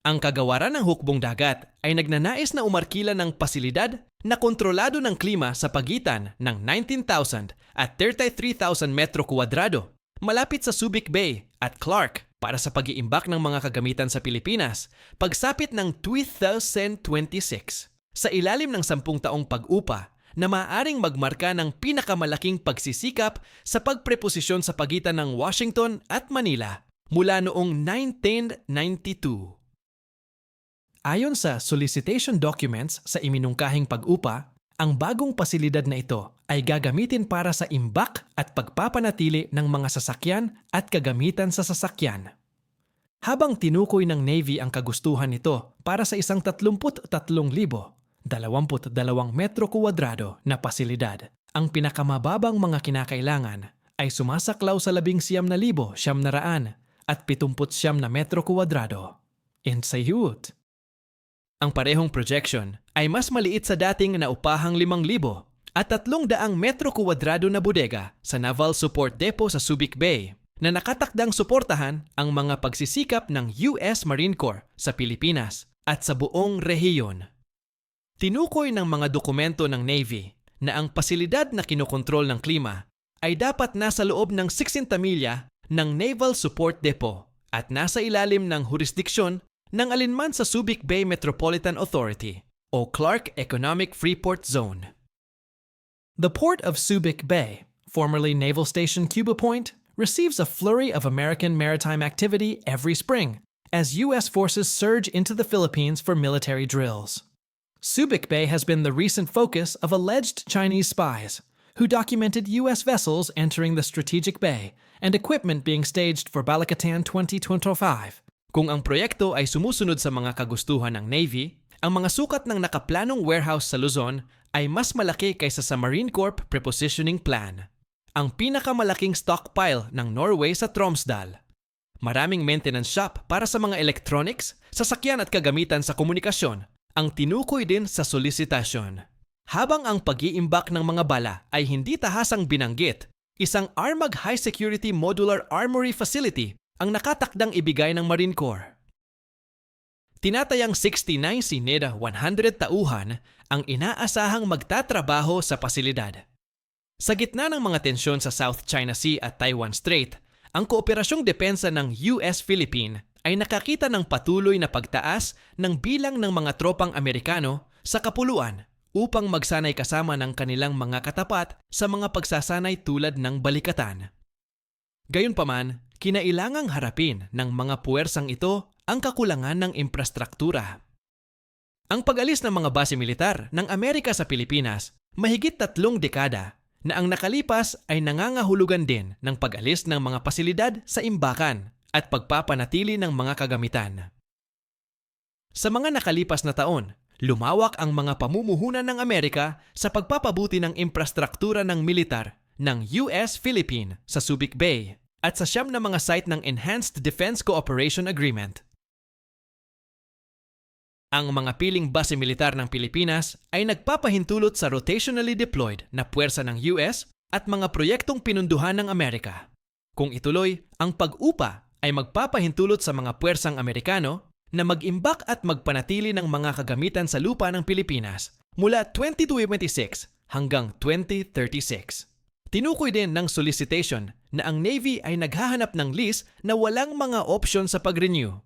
Ang kagawaran ng hukbong dagat ay nagnanais na umarkila ng pasilidad na kontrolado ng klima sa pagitan ng 19,000 at 33,000 metro kuwadrado malapit sa Subic Bay at Clark para sa pag-iimbak ng mga kagamitan sa Pilipinas pagsapit ng 2026 sa ilalim ng sampung taong pag-upa na maaaring magmarka ng pinakamalaking pagsisikap sa pagpreposisyon sa pagitan ng Washington at Manila mula noong 1992. Ayon sa solicitation documents sa iminungkahing pag-upa, ang bagong pasilidad na ito ay gagamitin para sa imbak at pagpapanatili ng mga sasakyan at kagamitan sa sasakyan. Habang tinukoy ng Navy ang kagustuhan nito para sa isang 33,000 22 metro kuwadrado na pasilidad, ang pinakamababang mga kinakailangan ay sumasaklaw sa 11,000 siyam na raan at 70 na metro kuwadrado. In Sayut, ang parehong projection ay mas maliit sa dating na upahang 5,000 at 300 metro kuwadrado na bodega sa Naval Support Depot sa Subic Bay na nakatakdang suportahan ang mga pagsisikap ng US Marine Corps sa Pilipinas at sa buong rehiyon. Tinukoy ng mga dokumento ng Navy na ang pasilidad na kinokontrol ng klima ay dapat nasa loob ng 60 milya ng Naval Support Depot at nasa ilalim ng jurisdiksyon ng alinman sa Subic Bay Metropolitan Authority o Clark Economic Freeport Zone. The port of Subic Bay, formerly Naval Station Cuba Point, receives a flurry of American maritime activity every spring as U.S. forces surge into the Philippines for military drills. Subic Bay has been the recent focus of alleged Chinese spies who documented U.S. vessels entering the strategic bay and equipment being staged for Balikatan 2025. Kung ang proyekto ay sumusunod sa mga kagustuhan ng Navy, ang mga sukat ng nakaplanong warehouse sa Luzon ay mas malaki kaysa sa Marine Corps Prepositioning Plan. Ang pinakamalaking stockpile ng Norway sa Tromsdal. Maraming maintenance shop para sa mga electronics, sasakyan at kagamitan sa komunikasyon ang tinukoy din sa solicitasyon. Habang ang pag-iimbak ng mga bala ay hindi tahasang binanggit, isang Armag High Security Modular Armory Facility ang nakatakdang ibigay ng Marine Corps. Tinatayang 69 si NEDA 100 tauhan ang inaasahang magtatrabaho sa pasilidad. Sa gitna ng mga tensyon sa South China Sea at Taiwan Strait, ang kooperasyong depensa ng US-Philippine ay nakakita ng patuloy na pagtaas ng bilang ng mga tropang Amerikano sa kapuluan upang magsanay kasama ng kanilang mga katapat sa mga pagsasanay tulad ng balikatan. Gayunpaman, kinailangang harapin ng mga puwersang ito ang kakulangan ng infrastruktura. Ang pag-alis ng mga base militar ng Amerika sa Pilipinas mahigit tatlong dekada na ang nakalipas ay nangangahulugan din ng pag-alis ng mga pasilidad sa imbakan at pagpapanatili ng mga kagamitan. Sa mga nakalipas na taon, lumawak ang mga pamumuhunan ng Amerika sa pagpapabuti ng infrastruktura ng militar ng US-Philippine sa Subic Bay at sa siyam na mga site ng Enhanced Defense Cooperation Agreement. Ang mga piling base militar ng Pilipinas ay nagpapahintulot sa rotationally deployed na puwersa ng US at mga proyektong pinunduhan ng Amerika. Kung ituloy, ang pag-upa ay magpapahintulot sa mga puwersang Amerikano na mag-imbak at magpanatili ng mga kagamitan sa lupa ng Pilipinas mula 2026 hanggang 2036. Tinukoy din ng solicitation na ang Navy ay naghahanap ng lease na walang mga option sa pag-renew